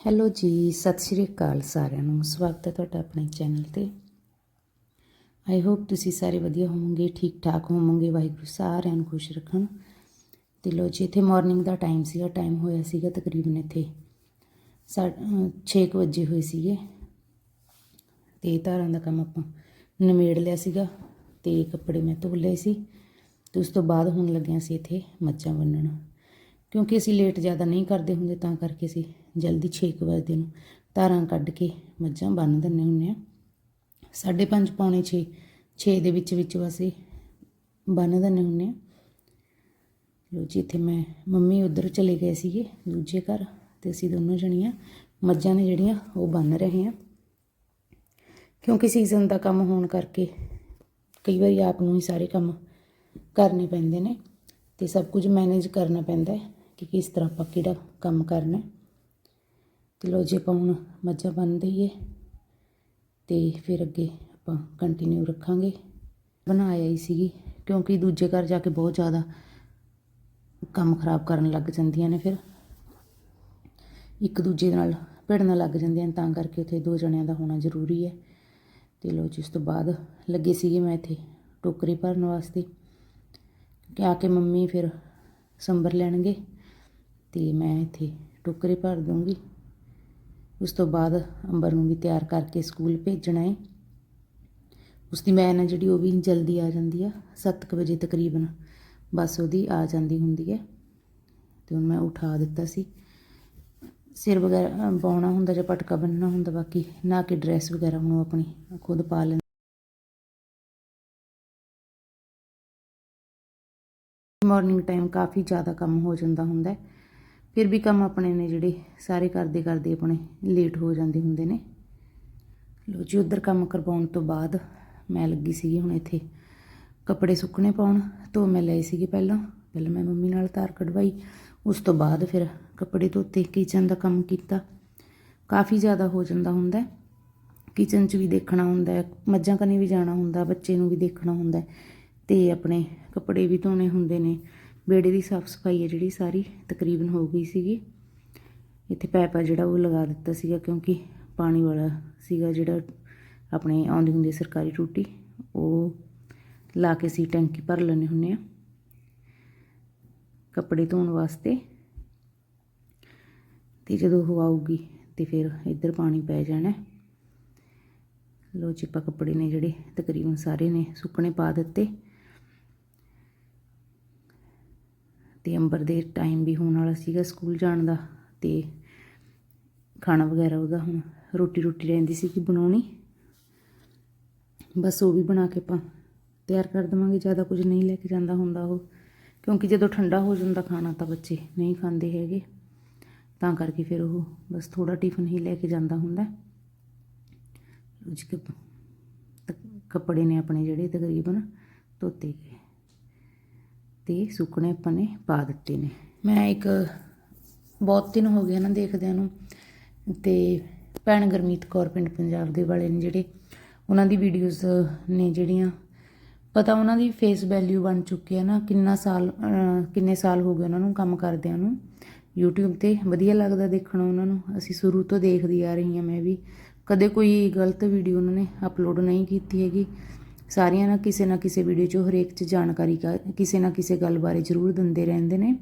Hello ਜੀ, ਸਤਿ ਸ਼੍ਰੀ ਅਕਾਲ ਸਾਰਿਆਂ ਨੂੰ। ਸਵਾਗਤ ਹੈ ਤੁਹਾਡਾ ਆਪਣੇ ਚੈਨਲ ਤੇ। ਆਈ ਹੋਪ ਤੁਸੀਂ ਸਾਰੇ ਵਧੀਆ ਹੋਵੋਗੇ ਠੀਕ ਠਾਕ ਹੋਵੋਗੇ, ਵਾਹਿਗੁਰੂ ਸਾਰਿਆਂ ਨੂੰ ਖੁਸ਼ ਰੱਖਣ। ਤੇ ਲੋ ਜੀ, ਇੱਥੇ ਮਾਰਨਿੰਗ ਦਾ ਟਾਈਮ ਸੀਗਾ ਟਾਈਮ ਹੋਇਆ ਸੀਗਾ ਤਕਰੀਬਨ ਇੱਥੇ 6 ਵਜੇ ਹੋਏ ਸੀਗੇ। ਤੇ ਧਾਰਾਂ ਦਾ ਕੰਮ ਆਪਾਂ ਨਿਮੇੜ ਲਿਆ ਸੀਗਾ ਤੇ ਕੱਪੜੇ ਮੈਂ ਧੋ ਲਏ ਸੀ। ਤੇ ਉਸ ਤੋਂ ਬਾਅਦ ਹੁਣ ਲੱਗਿਆ ਸੀ ਇੱਥੇ ਮੱਝਾਂ ਬੰਨਣ ਕਿਉਂਕਿ ਅਸੀਂ ਲੇਟ ਜ਼ਿਆਦਾ ਨਹੀਂ ਕਰਦੇ ਹੁੰਦੇ, ਤਾਂ ਕਰਕੇ ਅਸੀਂ ਜਲਦੀ 6 ਵਜੇ ਨੂੰ ਧਾਰਾਂ ਕੱਢ ਕੇ ਮੱਝਾਂ ਬੰਨ ਦਿੰਦੇ ਹੁੰਦੇ ਆ ਸਾਢੇ ਪੰਜ, ਪੌਣੇ 6 6 ਦੇ ਵਿੱਚ ਵਿੱਚ ਅਸੀਂ ਬੰਨ ਦਿੰਦੇ ਹੁੰਦੇ ਆ ਲੋ ਜੀ, ਇੱਥੇ ਮੈਂ ਮੰਮੀ ਉਧਰ ਚਲੇ ਗਏ ਸੀਗੇ, ਦੂਜੇ ਘਰ, ਤੇ ਅਸੀਂ ਦੋਨੋਂ ਜਣੀਆਂ ਮੱਝਾਂ ਨੇ ਜਿਹੜੀਆਂ ਉਹ ਬੰਨ ਰਹੇ ਆ ਕਿਉਂਕਿ ਸੀਜ਼ਨ ਦਾ ਕੰਮ ਹੋਣ ਕਰਕੇ ਕਈ ਵਾਰੀ ਆਪ ਨੂੰ ਹੀ ਸਾਰੇ ਕੰਮ ਕਰਨੇ ਪੈਂਦੇ ਨੇ, ਤੇ ਸਭ ਕੁਝ ਮੈਨੇਜ ਕਰਨਾ ਪੈਂਦਾ ਹੈ। ਕਿ ਕਿਸ ਤਰ੍ਹਾਂ ਆਪਾਂ ਕਿਹੜਾ ਕੰਮ ਕਰਨਾ ਹੈ। ਤੇ ਲੋ ਜੀ ਆਪਾਂ ਹੁਣ ਮੱਝਾਂ ਬੰਨ ਦਈਏ ਤੇ ਫਿਰ ਅੱਗੇ ਆਪਾਂ ਕੰਟੀਨਿਊ ਰੱਖਾਂਗੇ। ਬਣਾਇਆ ਹੀ ਸੀਗੀ ਕਿਉਂਕਿ ਦੂਜੇ ਘਰ ਜਾ ਕੇ ਬਹੁਤ ਜ਼ਿਆਦਾ ਕੰਮ ਖਰਾਬ ਕਰਨ ਲੱਗ ਜਾਂਦੀਆਂ ਨੇ ਫਿਰ। ਇੱਕ ਦੂਜੇ ਨਾਲ ਭਿੜਨ ਲੱਗ ਜਾਂਦੀਆਂ ਨੇ, ਤਾਂ ਕਰਕੇ ਉੱਥੇ ਦੋ ਜਣਿਆਂ ਦਾ ਹੋਣਾ ਜ਼ਰੂਰੀ ਹੈ। ਤੇ ਲੋ ਜੀ ਉਸ ਤੋਂ ਬਾਅਦ ਲੱਗੇ ਸੀਗੇ ਮੈਂ ਇੱਥੇ ਟੋਕਰੀ ਭਰਨ ਵਾਸਤੇ। ਕਿ ਆ ਕੇ ਮੰਮੀ ਫਿਰ ਸੰਬਰ ਲੈਣਗੇ। ਅਤੇ ਮੈਂ ਇੱਥੇ ਟੋਕਰੇ ਭਰ ਦੂੰਗੀ ਉਸ ਤੋਂ ਬਾਅਦ ਅੰਬਰ ਨੂੰ ਵੀ ਤਿਆਰ ਕਰਕੇ ਸਕੂਲ ਭੇਜਣਾ ਹੈ ਉਸ ਦੀ ਮੈਨ ਹੈ ਜਿਹੜੀ, ਉਹ ਵੀ ਜਲਦੀ ਆ ਜਾਂਦੀ ਆ 7:00 ਵਜੇ ਤਕਰੀਬਨ ਬੱਸ ਉਹਦੀ ਆ ਜਾਂਦੀ ਹੁੰਦੀ ਹੈ ਤੇ ਹੁਣ ਮੈਂ ਉਠਾ ਦਿੱਤਾ ਸੀ। ਸਿਰ ਵਗੈਰਾ ਪਾਉਣਾ ਹੁੰਦਾ ਜਾਂ ਪਟਕਾ ਬੰਨਣਾ ਹੁੰਦਾ, ਬਾਕੀ ਨਾ ਕਿ ਡਰੈਸ ਵਗੈਰਾ ਹੁਣ ਉਹ ਆਪਣੀ ਖੁਦ ਪਾ ਲੈਂਦੀ। ਮਾਰਨਿੰਗ ਟਾਈਮ ਕਾਫੀ ਜ਼ਿਆਦਾ ਕੰਮ ਹੋ ਜਾਂਦਾ ਹੁੰਦਾ ਹੈ ਫਿਰ ਵੀ ਕੰਮ ਆਪਣੇ ਨੇ ਜਿਹੜੇ, ਸਾਰੇ ਕਰਦੇ ਕਰਦੇ ਆਪਣੇ ਲੇਟ ਹੋ ਜਾਂਦੇ ਹੁੰਦੇ ਨੇ। ਲੋ ਜੀ, ਉਧਰ ਕੰਮ ਕਰਵਾਉਣ ਤੋਂ ਬਾਅਦ ਮੈਂ ਲੱਗੀ ਸੀਗੀ ਹੁਣ ਇੱਥੇ ਕੱਪੜੇ ਸੁੱਕਣੇ ਪਾਉਣ, ਧੋ ਮੈਂ ਲਏ ਸੀਗੇ ਪਹਿਲਾਂ ਪਹਿਲਾਂ ਮੈਂ ਮੰਮੀ ਨਾਲ ਧਾਰ ਕਢਵਾਈ, ਉਸ ਤੋਂ ਬਾਅਦ ਫਿਰ ਕੱਪੜੇ ਧੋਤੇ ਕਿਚਨ ਦਾ ਕੰਮ ਕੀਤਾ। ਕਾਫੀ ਜ਼ਿਆਦਾ ਹੋ ਜਾਂਦਾ ਹੁੰਦਾ ਕਿਚਨ 'ਚ ਵੀ ਦੇਖਣਾ ਹੁੰਦਾ ਮੱਝਾਂ ਕਨੀ ਵੀ ਜਾਣਾ ਹੁੰਦਾ, ਬੱਚੇ ਨੂੰ ਵੀ ਦੇਖਣਾ ਹੁੰਦਾ ਹੈ ਤੇ ਆਪਣੇ ਕੱਪੜੇ ਵੀ ਧੋਣੇ ਹੁੰਦੇ ਨੇ। ਬੇੜੇ ਦੀ ਸਾਫ਼ ਸਫ਼ਾਈ ਹੈ ਜਿਹੜੀ ਸਾਰੀ ਤਕਰੀਬਨ ਹੋ ਗਈ ਸੀਗੀ। ਇੱਥੇ ਪੈਪ ਆ ਜਿਹੜਾ ਉਹ ਲਗਾ ਦਿੱਤਾ ਸੀਗਾ ਕਿਉਂਕਿ ਪਾਣੀ ਵਾਲਾ ਸੀਗਾ ਜਿਹੜਾ ਆਪਣੇ ਆਉਂਦੀ ਹੁੰਦੀ ਸਰਕਾਰੀ ਟੂਟੀ, ਉਹ ਲਾ ਕੇ ਸੀ ਟੈਂਕੀ ਭਰ ਲੈਣੇ ਹੁੰਨੇ ਆ ਕੱਪੜੇ ਧੋਣ ਵਾਸਤੇ। ਤੇ ਜਦੋਂ ਉਹ ਆਊਗੀ ਤੇ ਫਿਰ ਇੱਧਰ ਪਾਣੀ ਪੈ ਜਾਣਾ। ਲੋ ਜੀ ਕੱਪੜੇ ਨੇ ਜਿਹੜੇ ਤਕਰੀਬਨ ਸਾਰੇ ਨੇ ਸੁੱਕਣੇ ਪਾ ਦਿੱਤੇ। ਤੇ ਅੰਬਰ ਦੇ ਟਾਈਮ ਵੀ ਹੋਣ ਵਾਲਾ ਸੀਗਾ ਸਕੂਲ ਜਾਣ ਦਾ ਤੇ ਖਾਣਾ ਵਗੈਰਾ ਉਹਦਾ ਹੁਣ ਰੋਟੀ ਰੋਟੀ ਰਹਿੰਦੀ ਸੀ ਕਿ ਬਣਾਉਣੀ। ਬਸ ਉਹ ਵੀ ਬਣਾ ਕੇ ਆਪਾਂ ਤਿਆਰ ਕਰ ਦਵਾਂਗੇ, ਜ਼ਿਆਦਾ ਕੁਝ ਨਹੀਂ ਲੈ ਕੇ ਜਾਂਦਾ ਹੁੰਦਾ ਉਹ। ਕਿਉਂਕਿ ਜਦੋਂ ਠੰਡਾ ਹੋ ਜਾਂਦਾ ਖਾਣਾ ਤਾਂ ਬੱਚੇ ਨਹੀਂ ਖਾਂਦੇ ਹੈਗੇ। ਤਾਂ ਕਰਕੇ ਫਿਰ ਉਹ ਬਸ ਥੋੜਾ ਟਿਫਨ ਹੀ ਲੈ ਕੇ ਜਾਂਦਾ ਹੁੰਦਾ। ਲੁੱਜ ਕੱਪੜੇ ਨੇ ਆਪਣੇ ਜਿਹੜੇ ਤਕਰੀਬਨ ਧੋਤੇ ਗਏ। ਤੇ ਸੁੱਕਣੇ ਆਪਾਂ ਨੇ ਪਾ ਦਿੱਤੇ ਨੇ। ਮੈਂ ਇੱਕ ਬਹੁਤ ਦਿਨ ਹੋ ਗਏ ਨਾ ਦੇਖਦਿਆਂ ਨੂੰ ਤੇ ਭੈਣ ਗਰਮੀਤ ਕੌਰ ਪਿੰਡ ਪੰਜਾਬ ਦੇ ਵਾਲੇ ਨੇ ਜਿਹੜੇ ਉਹਨਾਂ ਦੀ ਵੀਡੀਓਜ਼ ਨੇ ਜਿਹੜੀਆਂ। ਪਤਾ ਉਹਨਾਂ ਦੀ ਫੇਸ ਵੈਲਿਊ ਬਣ ਚੁੱਕੀ ਹੈ ਨਾ, ਕਿੰਨਾ ਸਾਲ ਕਿੰਨੇ ਸਾਲ ਹੋ ਗਏ ਉਹਨਾਂ ਨੂੰ ਕੰਮ ਕਰਦਿਆਂ ਨੂੰ। YouTube ਤੇ ਵਧੀਆ ਲੱਗਦਾ ਦੇਖਣਾ ਉਹਨਾਂ ਨੂੰ। ਅਸੀਂ ਸ਼ੁਰੂ ਤੋਂ ਦੇਖਦੀ ਆ ਰਹੀ ਹਾਂ ਮੈਂ ਵੀ। ਕਦੇ ਕੋਈ ਗਲਤ ਵੀਡੀਓ ਉਹਨਾਂ ਨੇ ਅਪਲੋਡ ਨਹੀਂ ਕੀਤੀ ਹੈਗੀ। ਸਾਰੀਆਂ ਨਾ ਕਿਸੇ ਨਾ ਕਿਸੇ ਵੀਡੀਓ 'ਚ ਹਰੇਕ 'ਚ ਜਾਣਕਾਰੀ ਕ- ਕਿਸੇ ਨਾ ਕਿਸੇ ਗੱਲ ਬਾਰੇ ਜ਼ਰੂਰ ਦਿੰਦੇ ਰਹਿੰਦੇ ਨੇ।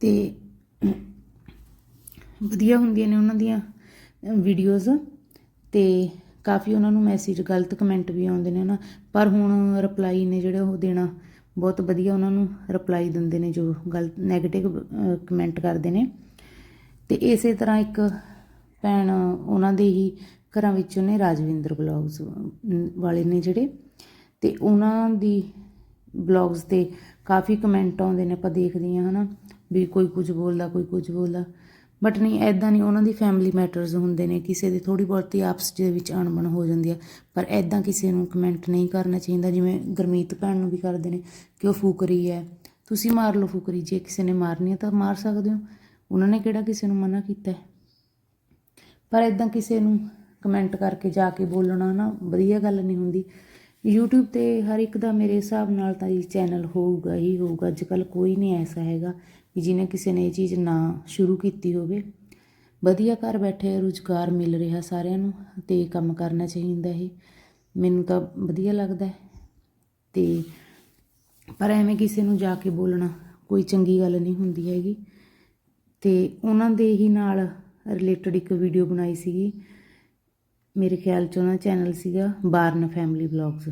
ਤੇ ਵਧੀਆ ਹੁੰਦੀਆਂ ਨੇ ਉਹਨਾਂ ਦੀਆਂ ਵੀਡੀਓਜ਼ ਤੇ ਕਾਫੀ ਉਹਨਾਂ ਨੂੰ ਮੈਸੇਜ ਗਲਤ ਕਮੈਂਟ ਵੀ ਆਉਂਦੇ ਨੇ ਨਾ ਪਰ ਹੁਣ ਰਿਪਲਾਈ ਨੇ ਜਿਹੜੇ ਉਹ ਦੇਣਾ, ਬਹੁਤ ਵਧੀਆ ਉਹਨਾਂ ਨੂੰ ਰਿਪਲਾਈ ਦਿੰਦੇ ਨੇ ਜੋ ਗਲਤ 네ਗੇਟਿਵ ਕਮੈਂਟ ਕਰਦੇ ਨੇ। ਤੇ ਇਸੇ ਤਰ੍ਹਾਂ ਇੱਕ ਭੈਣ ਉਹਨਾਂ ਦੇ ਹੀ ਘਰਾਂ ਵਿੱਚੋਂ ਨੇ ਰਾਜਵਿੰਦਰ ਬਲੌਗਸ ਵਾਲੇ ਨੇ ਜਿਹੜੇ, ਤੇ ਉਹਨਾਂ ਦੀ ਬਲੌਗਸ ਤੇ ਕਾਫੀ ਕਮੈਂਟ ਆਉਂਦੇ ਨੇ, ਆਪਾਂ ਦੇਖਦੇ ਹਾਂ ਹਨਾ, ਵੀ ਕੋਈ ਕੁਝ ਬੋਲਦਾ, ਕੋਈ ਕੁਝ ਬੋਲਦਾ। ਬਟ ਨਹੀਂ ਐਦਾਂ ਨਹੀਂ, ਉਹਨਾਂ ਦੀ ਫੈਮਿਲੀ ਮੈਟਰਸ ਹੁੰਦੇ ਨੇ, ਕਿਸੇ ਦੀ ਥੋੜੀ ਬਹੁਤੀ ਆਪਸ ਦੇ ਵਿੱਚ ਅਣਬਣ ਹੋ ਜਾਂਦੀ ਆ। ਪਰ ਐਦਾਂ ਕਿਸੇ ਨੂੰ ਕਮੈਂਟ ਨਹੀਂ ਕਰਨਾ ਚਾਹੀਦਾ, ਜਿਵੇਂ ਗਰਮੀਤ ਭੈਣ ਨੂੰ ਵੀ ਕਰਦੇ ਨੇ ਕਿ ਉਹ ਫੂਕਰੀ ਹੈ। ਤੁਸੀਂ ਮਾਰ ਲਓ ਫੂਕਰੀ, ਜੇ ਕਿਸੇ ਨੇ ਮਾਰਨੀ ਹੈ ਤਾਂ ਮਾਰ ਸਕਦੇ ਹੋ। ਉਹਨਾਂ ਨੇ ਕਿਹੜਾ ਕਿਸੇ ਨੂੰ ਮਨਾ ਕੀਤਾ ਪਰ ਇਦਾਂ ਕਿਸੇ ਨੂੰ ਕਮੈਂਟ ਕਰਕੇ ਜਾ ਕੇ ਬੋਲਣਾ ਨਾ ਵਧੀਆ ਗੱਲ ਨਹੀਂ ਹੁੰਦੀ। YouTube ਤੇ ਹਰ ਇੱਕ ਦਾ ਮੇਰੇ ਹਿਸਾਬ ਨਾਲ ਤਾਂ ਇਹ ਚੈਨਲ ਹੋਊਗਾ ਹੀ ਹੋਊਗਾ। ਅੱਜ ਕੱਲ ਕੋਈ ਨਹੀਂ ਐਸਾ ਹੈਗਾ ਵੀ ਜਿਹਨੇ ਕਿਸੇ ਨੇ ਇਹ ਚੀਜ਼ ਨਾ ਸ਼ੁਰੂ ਕੀਤੀ ਹੋਵੇ। ਵਧੀਆ ਘਰ ਬੈਠੇ ਰੁਜ਼ਗਾਰ ਮਿਲ ਰਿਹਾ ਸਾਰਿਆਂ ਨੂੰ ਤੇ ਕੰਮ ਕਰਨਾ ਚਾਹੀਦਾ ਇਹ। ਮੈਨੂੰ ਤਾਂ ਵਧੀਆ ਲੱਗਦਾ ਹੈ। ਤੇ ਪਰ ਐਵੇਂ ਕਿਸੇ ਨੂੰ ਜਾ ਕੇ ਬੋਲਣਾ ਕੋਈ ਚੰਗੀ ਗੱਲ ਨਹੀਂ ਹੁੰਦੀ ਹੈਗੀ। ਤੇ ਉਹਨਾਂ ਦੇ ਹੀ ਨਾਲ ਰਿਲੇਟਡ ਇੱਕ ਵੀਡੀਓ ਬਣਾਈ ਸੀਗੀ। ਮੇਰੇ ਖਿਆਲ 'ਚ ਉਹਨਾਂ ਚੈਨਲ ਸੀਗਾ ਬਾਰਨ ਫੈਮਿਲੀ ਵਲੌਗਸ।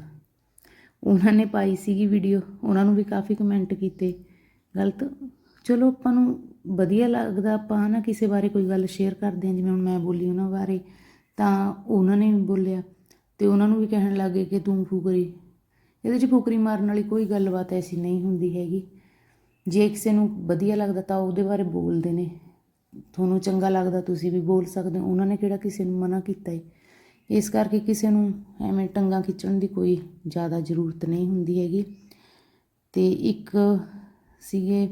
ਉਹਨਾਂ ਨੇ ਪਾਈ ਸੀਗੀ ਵੀਡੀਓ, ਉਹਨਾਂ ਨੂੰ ਵੀ ਕਾਫੀ ਕਮੈਂਟ ਕੀਤੇ। ਗਲਤ? ਚਲੋ ਆਪਾਂ ਨੂੰ ਵਧੀਆ ਲੱਗਦਾ ਆਪਾਂ ਨਾ ਕਿਸੇ ਬਾਰੇ ਕੋਈ ਗੱਲ ਸ਼ੇਅਰ ਕਰਦੇ ਹਾਂ, ਜਿਵੇਂ ਹੁਣ ਮੈਂ ਬੋਲੀ ਉਹਨਾਂ ਬਾਰੇ, ਤਾਂ ਉਹਨਾਂ ਨੇ ਵੀ ਬੋਲਿਆ। ਤੇ ਉਹਨਾਂ ਨੂੰ ਵੀ ਕਹਿਣ ਲੱਗੇ ਕਿ ਤੂੰ ਫੂਕਰੀ। ਇਹਦੇ 'ਚ ਫੂਕਰੀ ਮਾਰਨ ਵਾਲੀ ਕੋਈ ਗੱਲਬਾਤ ਐਸੀ ਨਹੀਂ ਹੁੰਦੀ ਹੈਗੀ। ਜੇ ਕਿਸੇ ਨੂੰ ਵਧੀਆ ਲੱਗਦਾ ਤਾਂ ਉਹਦੇ ਬਾਰੇ ਬੋਲਦੇ ਨੇ। ਤੁਹਾਨੂੰ ਚੰਗਾ ਲੱਗਦਾ ਤੁਸੀਂ ਵੀ ਬੋਲ ਸਕਦੇ ਹੋ। ਉਹਨਾਂ ਨੇ ਕਿਹੜਾ ਕਿਸੇ ਨੂੰ ਮਨਾ ਕੀਤਾ ਹੈ ਇਸ ਕਰਕੇ ਕਿਸੇ ਨੂੰ ਐਵੇਂ ਟੰਗਾ ਖਿੱਚਣ ਦੀ ਕੋਈ ਜ਼ਿਆਦਾ ਜ਼ਰੂਰਤ ਨਹੀਂ ਹੁੰਦੀ ਹੈਗੀ। ਤੇ ਇੱਕ ਸੀਗੇ,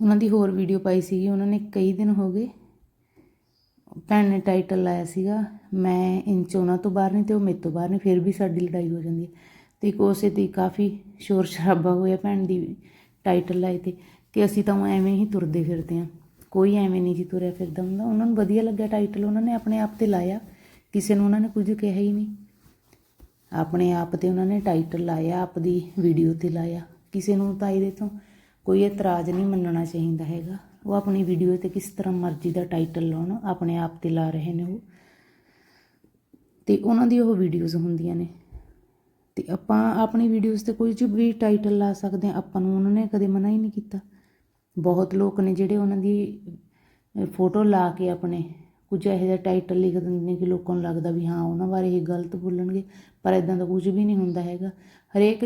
ਉਹਨਾਂ ਦੀ ਹੋਰ ਵੀਡੀਓ ਪਾਈ ਸੀਗੀ, ਉਹਨਾਂ ਨੇ ਕਈ ਦਿਨ ਹੋ ਗਏ ਭੈਣ ਨੇ ਟਾਈਟਲ ਲਾਇਆ ਸੀਗਾ, ਮੈਂ ਇੰਚ ਉਹਨਾਂ ਤੋਂ ਬਾਹਰ ਨਹੀਂ ਤੇ ਉਹ ਮੇਰੇ ਤੋਂ ਬਾਹਰ ਨਹੀਂ, ਫਿਰ ਵੀ ਸਾਡੀ ਲੜਾਈ ਹੋ ਜਾਂਦੀ ਹੈ। ਤੇ ਇੱਕ ਉਸੇ ਤੇ ਕਾਫੀ ਸ਼ੋਰ ਸ਼ਰਾਬਾ ਹੋਇਆ ਭੈਣ ਦੀ ਟਾਈਟਲ ਲਾਏ ਤੇ, ਕਿ ਅਸੀਂ ਤਾਂ ਊਂ ਐਵੇਂ ਹੀ ਤੁਰਦੇ ਫਿਰਦੇ ਹਾਂ। ਕੋਈ ਐਵੇਂ ਨਹੀਂ ਜੀ ਤੁਰਿਆ ਫਿਰਦਾ ਹੁੰਦਾ। ਉਹਨਾਂ ਨੂੰ ਵਧੀਆ ਲੱਗਿਆ ਟਾਈਟਲ, ਉਹਨਾਂ ਨੇ ਆਪਣੇ ਆਪ ਤੇ ਲਾਇਆ। ਕਿਸੇ ਨੂੰ ਉਹਨਾਂ ਨੇ ਕੁਝ ਕਿਹਾ ਹੀ ਨਹੀਂ। ਆਪਣੇ ਆਪ ਤੇ ਉਹਨਾਂ ਨੇ ਟਾਈਟਲ ਲਾਇਆ ਆਪਦੀ ਵੀਡੀਓ ਤੇ ਲਾਇਆ। ਕਿਸੇ ਨੂੰ ਤਾਂ ਇਹਦੇ ਤੋਂ ਕੋਈ ਇਤਰਾਜ਼ ਨਹੀਂ ਮੰਨਣਾ ਚਾਹੀਦਾ ਹੈਗਾ। ਉਹ ਆਪਣੀ ਵੀਡੀਓ ਤੇ ਕਿਸ ਤਰ੍ਹਾਂ ਮਰਜ਼ੀ ਦਾ ਟਾਈਟਲ ਲਾਉਣ, ਆਪਣੇ ਆਪ ਤੇ ਲਾ ਰਹੇ ਨੇ ਉਹ। ਤੇ ਉਹਨਾਂ ਦੀ ਉਹ ਵੀਡੀਓਜ਼ ਹੁੰਦੀਆਂ ਨੇ। ਤੇ ਆਪਾਂ ਆਪਣੀ ਵੀਡੀਓਜ਼ ਤੇ ਕੋਈ ਵੀ ਟਾਈਟਲ ਲਾ ਸਕਦੇ ਹਾਂ, ਆਪਾਂ ਨੂੰ ਉਹਨਾਂ ਨੇ ਕਦੇ ਮਨਾ ਹੀ ਨਹੀਂ ਕੀਤਾ। ਬਹੁਤ ਲੋਕ ਨੇ ਜਿਹੜੇ ਉਹਨਾਂ ਦੀ ਫੋਟੋ ਲਾ ਕੇ ਆਪਣੇ ਕੁਝ ਇਹੋ ਜਿਹਾ ਟਾਈਟਲ ਲਿਖ ਦਿੰਦੇ ਨੇ ਕਿ ਲੋਕਾਂ ਨੂੰ ਲੱਗਦਾ ਵੀ ਹਾਂ, ਉਹਨਾਂ ਬਾਰੇ ਇਹ ਗਲਤ ਬੋਲਣਗੇ, ਪਰ ਇਦਾਂ ਦਾ ਕੁਝ ਵੀ ਨਹੀਂ ਹੁੰਦਾ ਹੈਗਾ। ਹਰੇਕ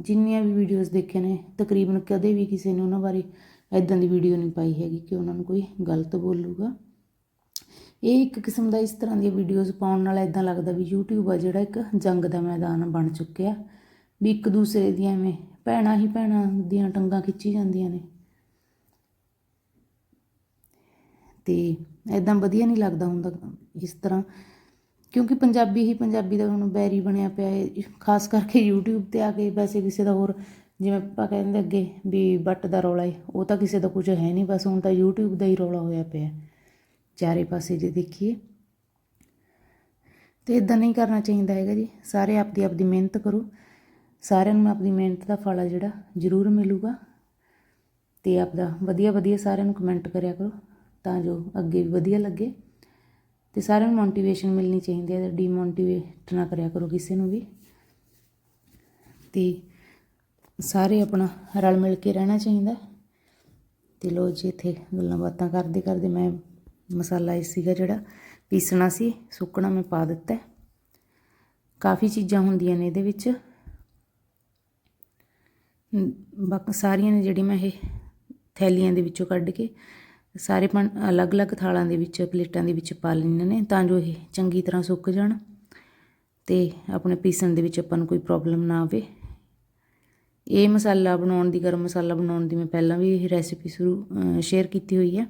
ਜਿੰਨੀਆਂ ਵੀ ਵੀਡੀਓਜ਼ ਦੇਖੇ ਨੇ, ਤਕਰੀਬਨ ਕਦੇ ਵੀ ਕਿਸੇ ਨੇ ਉਹਨਾਂ ਬਾਰੇ ਇਦਾਂ ਦੀ ਵੀਡੀਓ ਨਹੀਂ ਪਾਈ ਹੈਗੀ ਕਿ ਉਹਨਾਂ ਨੂੰ ਕੋਈ ਗਲਤ ਬੋਲੂਗਾ। ਇਹ ਇੱਕ ਕਿਸਮ ਦਾ ਇਸ ਤਰ੍ਹਾਂ ਦੀਆਂ ਵੀਡੀਓਜ਼ ਪਾਉਣ ਨਾਲ ਇਦਾਂ ਲੱਗਦਾ ਵੀ YouTube ਆ ਜਿਹੜਾ ਇੱਕ ਜੰਗ ਦਾ ਮੈਦਾਨ ਬਣ ਚੁੱਕਿਆ। ਵੀ ਇੱਕ ਦੂਸਰੇ ਦੀਆਂ ਐਵੇਂ ਭੈਣਾਂ ਹੀ ਭੈਣਾਂ ਦੀਆਂ ਟੰਗਾਂ ਖਿੱਚੀ ਜਾਂਦੀਆਂ ਨੇ। ਤੇ ਇਦਾਂ ਵਧੀਆ ਨਹੀਂ ਲੱਗਦਾ ਹੁੰਦਾ ਇਸ ਤਰ੍ਹਾਂ। ਕਿਉਂਕਿ ਪੰਜਾਬੀ ਹੀ ਪੰਜਾਬੀ ਦਾ ਹੁਣ ਬੈਰੀ ਬਣਿਆ ਪਿਆ ਹੈ ਖਾਸ ਕਰਕੇ YouTube ਤੇ ਆ ਕੇ ਵੈਸੇ ਕਿਸੇ ਦਾ ਹੋਰ, ਜਿਵੇਂ ਆਪਾਂ ਕਹਿੰਦੇ ਅੱਗੇ ਵੀ ਬੱਟ ਦਾ ਰੌਲਾ ਹੈ ਉਹ ਤਾਂ ਕਿਸੇ ਦਾ ਕੁਝ ਹੈ ਨਹੀਂ। ਬਸ ਹੁਣ ਤਾਂ YouTube ਦਾ ਹੀ ਰੌਲਾ ਹੋਇਆ ਪਿਆ ਚਾਰੇ ਪਾਸੇ ਜੇ ਦੇਖੀਏ। ਤੇ ਇਦਾਂ ਨਹੀਂ ਕਰਨਾ ਚਾਹੀਦਾ ਹੈਗਾ ਜੀ। ਸਾਰੇ ਆਪਦੀ ਆਪਦੀ ਮਿਹਨਤ ਕਰੋ। ਸਾਰਿਆਂ ਨੂੰ ਆਪਦੀ ਮਿਹਨਤ ਦਾ ਫਲ ਆ ਜਿਹੜਾ, ਜ਼ਰੂਰ ਮਿਲੂਗਾ। ਤੇ ਆਪਦਾ ਵਧੀਆ ਵਧੀਆ ਸਾਰਿਆਂ ਨੂੰ ਕਮੈਂਟ ਕਰਿਆ ਕਰੋ। ਤਾਂ ਜੋ ਅੱਗੇ ਵੀ ਵਧੀਆ ਲੱਗੇ। ਤੇ ਸਾਰਿਆਂ ਨੂੰ ਮੋਟੀਵੇਸ਼ਨ ਮਿਲਣੀ ਚਾਹੀਦੀ ਹੈ ਡੀਮੋਟੀਵੇਟ ਨਾ ਕਰਿਆ ਕਰੋ ਕਿਸੇ ਨੂੰ ਵੀ। ਤੇ ਸਾਰੇ ਆਪਣਾ ਰਲ ਮਿਲ ਕੇ ਰਹਿਣਾ ਚਾਹੀਦਾ। ਤੇ ਲੋ ਜੀ, ਇੱਥੇ ਗੱਲਾਂ ਬਾਤਾਂ ਕਰਦੇ ਕਰਦੇ ਮੈਂ ਮਸਾਲਾ ਇਸ ਸੀਗਾ ਜਿਹੜਾ ਪੀਸਣਾ ਸੀ, ਸੁੱਕਣਾ ਮੈਂ ਪਾ ਦਿੱਤਾ। ਕਾਫੀ ਚੀਜ਼ਾਂ ਹੁੰਦੀਆਂ ਨੇ ਇਹਦੇ ਵਿੱਚ। ਬਾਕੀ, ਸਾਰੀਆਂ ਨੇ ਜਿਹੜੀ ਮੈਂ ਇਹ ਥੈਲੀਆਂ ਦੇ ਵਿੱਚੋਂ ਕੱਢ ਕੇ ਸਾਰੇ ਪਣ ਅਲੱਗ-ਅਲੱਗ ਥਾਲਾਂ ਦੇ ਵਿੱਚ, ਪਲੇਟਾਂ ਦੇ ਵਿੱਚ ਪਾ ਲੈਣੇ ਨੇ ਤਾਂ ਜੋ ਇਹ ਚੰਗੀ ਤਰ੍ਹਾਂ ਸੁੱਕ ਜਾਣ ਤੇ ਆਪਣੇ ਪੀਸਣ ਦੇ ਵਿੱਚ ਆਪਾਂ ਨੂੰ ਕੋਈ ਪ੍ਰੋਬਲਮ ਨਾ ਆਵੇ। ਇਹ ਮਸਾਲਾ ਬਣਾਉਣ ਦੀ, ਗਰਮ ਮਸਾਲਾ ਬਣਾਉਣ ਦੀ ਮੈਂ ਪਹਿਲਾਂ ਵੀ ਇਹ ਰੈਸਿਪੀ ਸ਼ੁਰੂ ਸ਼ੇਅਰ ਕੀਤੀ ਹੋਈ ਹੈ।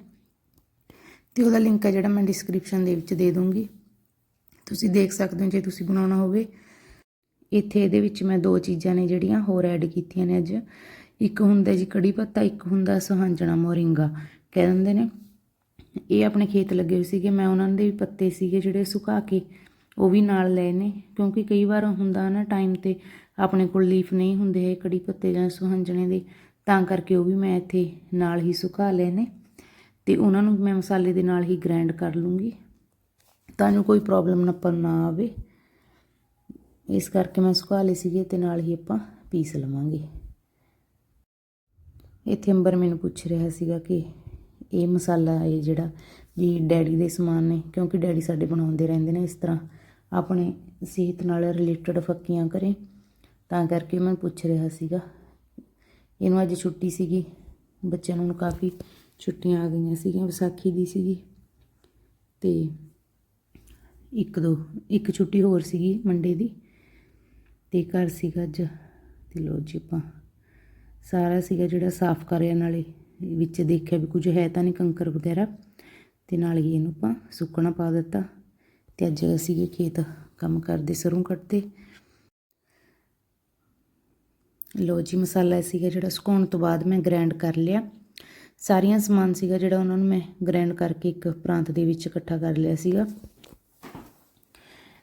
ਤੇ ਉਹਦਾ ਲਿੰਕ ਹੈ ਜਿਹੜਾ ਮੈਂ ਡਿਸਕ੍ਰਿਪਸ਼ਨ ਦੇ ਵਿੱਚ ਦੇ ਦੂੰਗੀ ਤੁਸੀਂ ਦੇਖ ਸਕਦੇ ਹੋ ਜੇ ਤੁਸੀਂ ਬਣਾਉਣਾ ਹੋਵੇ। ਇੱਥੇ ਇਹਦੇ ਵਿੱਚ ਮੈਂ ਦੋ ਚੀਜ਼ਾਂ ਨੇ ਜਿਹੜੀਆਂ ਹੋਰ ਐਡ ਕੀਤੀਆਂ ਨੇ ਅੱਜ। ਇੱਕ ਹੁੰਦਾ ਜੀ ਕੜੀ ਪੱਤਾ, ਇੱਕ ਹੁੰਦਾ ਸੁਹਾਂਜਣਾ ਮੋਰਿੰਗਾ। ਕਹਿ ਦਿੰਦੇ ਨੇ। ਇਹ ਆਪਣੇ ਖੇਤ ਲੱਗੇ ਹੋਏ ਸੀਗੇ। ਮੈਂ ਉਹਨਾਂ ਦੇ ਵੀ ਪੱਤੇ ਸੀਗੇ ਜਿਹੜੇ ਸੁਕਾ ਕੇ ਉਹ ਵੀ ਨਾਲ ਲਏ ਨੇ। ਕਿਉਂਕਿ ਕਈ ਵਾਰ ਹੁੰਦਾ ਨਾ ਟਾਈਮ ਤੇ ਆਪਣੇ ਕੋਲ ਲੀਫ ਨਹੀਂ ਹੁੰਦੇ ਹੈ ਕੜੀ ਪੱਤੇ ਜਾਂ ਸੁਹੰਜਣੇ ਦੇ, ਤਾਂ ਕਰਕੇ ਉਹ ਵੀ ਮੈਂ ਇੱਥੇ ਨਾਲ ਹੀ ਸੁਕਾ ਲਏ ਨੇ। ਤੇ ਉਹਨਾਂ ਨੂੰ ਮੈਂ ਮਸਾਲੇ ਦੇ ਨਾਲ ਹੀ ਗ੍ਰਾਈਂਡ ਕਰ ਲੂੰਗੀ। ਤਾਂ ਜੋ ਕੋਈ ਪ੍ਰੋਬਲਮ ਨਾ ਪਰ ਨਾ ਆਵੇ। ਇਸ ਕਰਕੇ ਮੈਂ ਸੁਕਾ ਲਏ ਸੀਗੇ ਤੇ ਨਾਲ ਹੀ ਆਪਾਂ ਪੀਸ ਲਵਾਂਗੇ। ਇੱਥੇ ਅੰਬਰ ਮੈਨੂੰ ਪੁੱਛ ਰਿਹਾ ਸੀਗਾ ਕਿ ਇਹ ਮਸਾਲਾ ਇਹ ਜਿਹੜਾ ਵੀ ਡੈਡੀ ਦੇ ਸਮਾਨ ਨੇ, ਕਿਉਂਕਿ ਡੈਡੀ ਸਾਡੇ ਬਣਾਉਂਦੇ ਰਹਿੰਦੇ ਨੇ ਇਸ ਤਰ੍ਹਾਂ। ਆਪਣੇ ਸਿਹਤ ਨਾਲ ਰਿਲੇਟਡ ਫੱਕੀਆਂ ਕਰੇ, ਤਾਂ ਕਰਕੇ ਮੈਂ ਪੁੱਛ ਰਿਹਾ ਸੀਗਾ। ਇਹਨੂੰ ਅੱਜ ਛੁੱਟੀ ਸੀਗੀ। ਬੱਚਿਆਂ ਨੂੰ ਕਾਫੀ ਛੁੱਟੀਆਂ ਆ ਗਈਆਂ ਸੀਗੀਆਂ, ਵਿਸਾਖੀ ਦੀ ਸੀਗੀ। ਤੇ ਇੱਕ ਦੋ, ਇੱਕ ਛੁੱਟੀ ਹੋਰ ਸੀਗੀ ਮੰਡੇ ਦੀ। ਤੇ ਘਰ ਸੀਗਾ ਅੱਜ। ਤੇ ਲੋ ਜੀ ਆਪਾਂ, ਸਾਰਾ ਸੀਗਾ ਜਿਹੜਾ ਸਾਫ਼ ਕਰਿਆ ਨਾਲੇ। ਵਿੱਚ ਦੇਖਿਆ ਵੀ ਕੁਝ ਹੈ ਤਾਂ ਨਹੀਂ ਕੰਕਰ ਵਗੈਰਾ। ਤੇ ਨਾਲ ਹੀ ਇਹਨੂੰ ਆਪਾਂ ਸੁੱਕਣਾ ਪਾ ਦਿੱਤਾ। ਤੇ ਅੱਜ ਅਸੀਂ ਖੇਤ ਕੰਮ ਕਰਦੇ, ਸਰੋਂ ਕੱਟਦੇ। ਲੋ ਜੀ, ਮਸਾਲਾ ਸੀਗਾ ਜਿਹੜਾ ਸੁਕਾਉਣ ਤੋਂ ਬਾਅਦ ਮੈਂ ਗ੍ਰਾਈਂਡ ਕਰ ਲਿਆ। ਸਾਰੀਆਂ ਸਮਾਨ ਸੀਗਾ ਜਿਹੜਾ ਉਹਨਾਂ ਨੂੰ ਮੈਂ ਗ੍ਰਾਈਂਡ ਕਰਕੇ ਇੱਕ ਪ੍ਰਾਂਤ ਦੇ ਵਿੱਚ ਇਕੱਠਾ ਕਰ ਲਿਆ ਸੀਗਾ।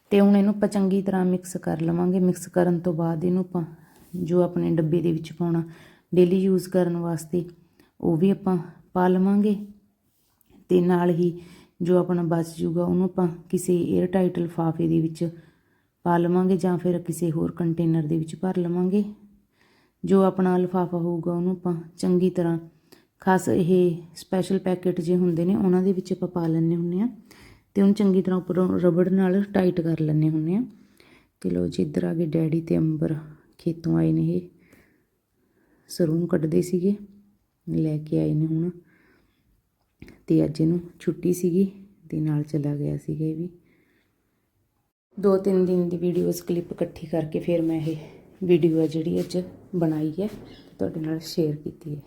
ਤੇ ਹੁਣ ਇਹਨੂੰ ਆਪਾਂ ਚੰਗੀ ਤਰ੍ਹਾਂ ਮਿਕਸ ਕਰ ਲਵਾਂਗੇ। ਮਿਕਸ ਕਰਨ ਤੋਂ ਬਾਅਦ ਇਹਨੂੰ ਆਪਾਂ ਜੋ ਆਪਣੇ ਡੱਬੇ ਦੇ ਵਿੱਚ ਪਾਉਣਾ ਡੇਲੀ ਯੂਜ਼ ਕਰਨ ਵਾਸਤੇ ਉਹ ਵੀ ਆਪਾਂ ਪਾ ਲਵਾਂਗੇ। ਤੇ ਨਾਲ ਹੀ ਜੋ ਆਪਣਾ ਬਚ ਜੂਗਾ, ਉਹਨੂੰ ਆਪਾਂ ਕਿਸੇ 에ਅਰ ਟਾਈਟ ਲਿਫਾਫੇ ਦੇ ਵਿੱਚ ਪਾ ਲਵਾਂਗੇ ਜਾਂ ਫਿਰ ਕਿਸੇ ਹੋਰ ਕੰਟੇਨਰ ਦੇ ਵਿੱਚ ਭਰ ਲਵਾਂਗੇ। ਜੋ ਆਪਣਾ ਲਫਾਫਾ ਹੋਊਗਾ, ਉਹਨੂੰ ਆਪਾਂ ਚੰਗੀ ਤਰ੍ਹਾਂ ਖਾਸ ਇਹ ਸਪੈਸ਼ਲ ਪੈਕੇਟ ਜੇ ਹੁੰਦੇ ਨੇ, ਉਹਨਾਂ ਦੇ ਵਿੱਚ ਆਪਾਂ ਪਾ ਲੈਂਦੇ ਹੁੰਦੇ ਆ ਤੇ ਉਹਨੂੰ ਚੰਗੀ ਤਰ੍ਹਾਂ ਉੱਪਰੋਂ ਰਬੜ ਨਾਲ ਟਾਈਟ ਕਰ ਲੈਂਦੇ ਹੁੰਦੇ ਆ ਤੇ ਲੋ ਜੀ, ਇੱਧਰ ਆ ਗਏ ਡੈਡੀ ਤੇ ਅੰਬਰ, ਖੇਤੋਂ ਆਏ ਨੇ ਇਹ। ਸਰੂਮ ਕੱਢਦੇ ਸੀਗੇ। ਲੈ ਕੇ ਆਏ ਨੇ ਹੁਣ। ਤੇ ਅੱਜ ਇਹਨੂੰ ਛੁੱਟੀ ਸੀਗੀ ਤੇ ਨਾਲ ਚਲਾ ਗਿਆ ਸੀਗਾ ਇਹ ਵੀ। ਦੋ ਤਿੰਨ ਦਿਨ ਦੀ ਵੀਡੀਓਜ਼ ਕਲਿੱਪ ਇਕੱਠੀ ਕਰਕੇ ਫਿਰ ਮੈਂ ਇਹ ਵੀਡੀਓ ਹੈ ਜਿਹੜੀ ਅੱਜ ਬਣਾਈ ਹੈ ਤੁਹਾਡੇ ਨਾਲ ਸ਼ੇਅਰ ਕੀਤੀ ਹੈ।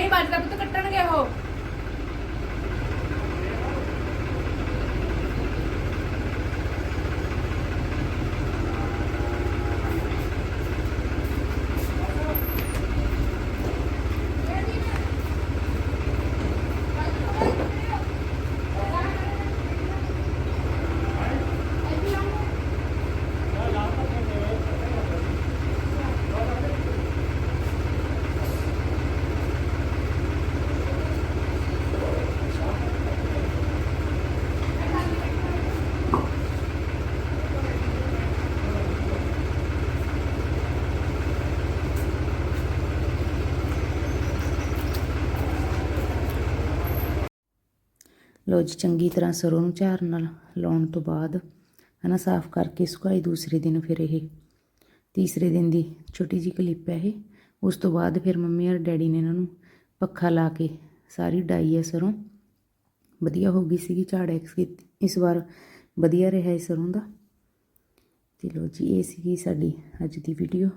ਨਹੀਂ ਵੱਜਦਾ ਪੁੱਤ ਕੱਟਣਗੇ ਉਹ। ਲੋ ਜੀ, ਚੰਗੀ ਤਰ੍ਹਾਂ ਸਰੋਂ ਨੂੰ ਝਾਰ ਨਾਲ ਲਾਉਣ ਤੋਂ ਬਾਅਦ ਹਨਾ, ਸਾਫ਼ ਕਰਕੇ ਸੁਕਾਈ ਦੂਸਰੇ ਦਿਨ ਫਿਰ ਇਹ, ਤੀਸਰੇ ਦਿਨ ਦੀ ਛੋਟੀ ਜਿਹੀ ਕਲਿੱਪ ਹੈ ਇਹ। ਉਸ ਤੋਂ ਬਾਅਦ ਫਿਰ ਮੰਮੀ ਔਰ ਡੈਡੀ ਨੇ ਇਹਨਾਂ ਨੂੰ ਪੱਖਾ ਲਾ ਕੇ ਸਾਰੀ ਡਾਈ ਹੈ ਸਰੋਂ। ਵਧੀਆ ਹੋ ਗਈ ਸੀਗੀ ਝਾੜ ਐਕਸ ਕੀਤੀ ਇਸ ਵਾਰ ਵਧੀਆ ਰਿਹਾ ਇਹ ਸਰੋਂ ਦਾ। ਤੇ ਲੋ ਜੀ, ਇਹ ਸੀਗੀ ਸਾਡੀ ਅੱਜ ਦੀ ਵੀਡੀਓ।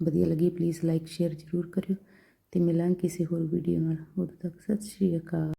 ਵਧੀਆ ਲੱਗੀ ਪਲੀਜ਼ ਲਾਈਕ ਸ਼ੇਅਰ ਜ਼ਰੂਰ ਕਰਿਓ ਤੇ ਮਿਲਾਂਗੇ ਕਿਸੇ ਹੋਰ ਵੀਡੀਓ ਨਾਲ। ਉਦੋਂ ਤੱਕ ਸਤਿ ਸ਼੍ਰੀ ਅਕਾਲ।